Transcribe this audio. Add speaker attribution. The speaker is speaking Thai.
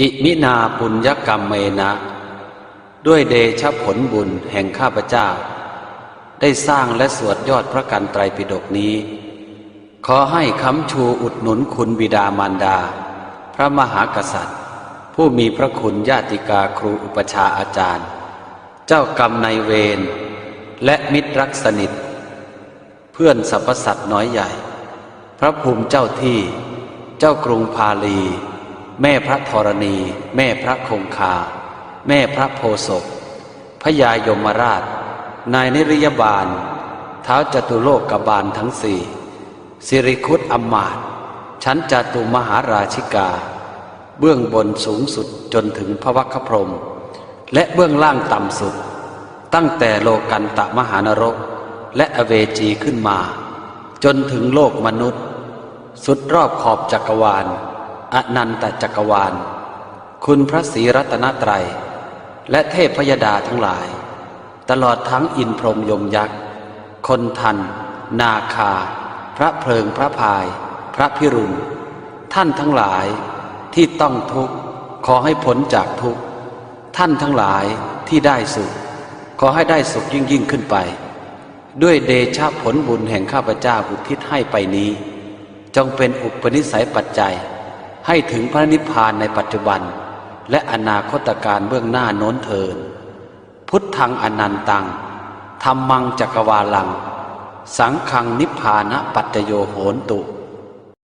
Speaker 1: อิมินาปุญญกรรมเมนะ ด้วยเดชะผลบุญแห่งข้าพเจ้า ได้สร้างและสวดยอดพระกันไตรปิฎกนี้ ขอให้คำชูอุดหนุนคุณบิดามารดา พระมหากษัตริย์ ผู้มีพระคุณญาติกาครูอุปชาอาจารย์ เจ้ากรรมนายเวรและมิตรรักสนิท เพื่อนสรรพสัตว์น้อยใหญ่ พระภูมิเจ้าที่ เจ้ากรุงพาลี แม่พระธรณี แม่พระคงคา แม่พระโพศพพระยายมราช นายนิริยบาลเท้าจตุโลกกบาลทั้งสี่สิริคุตอมาตชั้นจตุมหาราชิกา เบื้องบนสูงสุดจนถึงพระวัคคพรม และเบื้องล่างต่ำสุด ตั้งแต่โลกันตะมหานรก และอเวจีขึ้นมา จนถึงโลกมนุษย์ สุดรอบขอบจักรวาล อนันตจักรวาล คุณพระศรีรัตนตรัย และเทพพยดาทั้งหลาย ตลอดทั้งอินพรมยมยักษ์ คนทัน นาคา พระเพลิงพระพาย พระพิรุณ ท่านทั้งหลายที่ต้องทุกข์ขอให้พ้นจากทุกข์ ท่านทั้งหลายที่ได้สุข ขอให้ได้สุขยิ่งยิ่งขึ้นไป ด้วยเดชะผลบุญแห่งข้าพเจ้าอุทิศให้ไปนี้ จงเป็นอุปนิสัยปัจจัย ให้ถึงพระนิพพานในปัจจุบัน และอนาคตการเบื้องหน้าโน้นเทิน พุทธังอนันตังธรรมังจักรวาลัง สังคังนิพพานะปัจจโยโหนตุ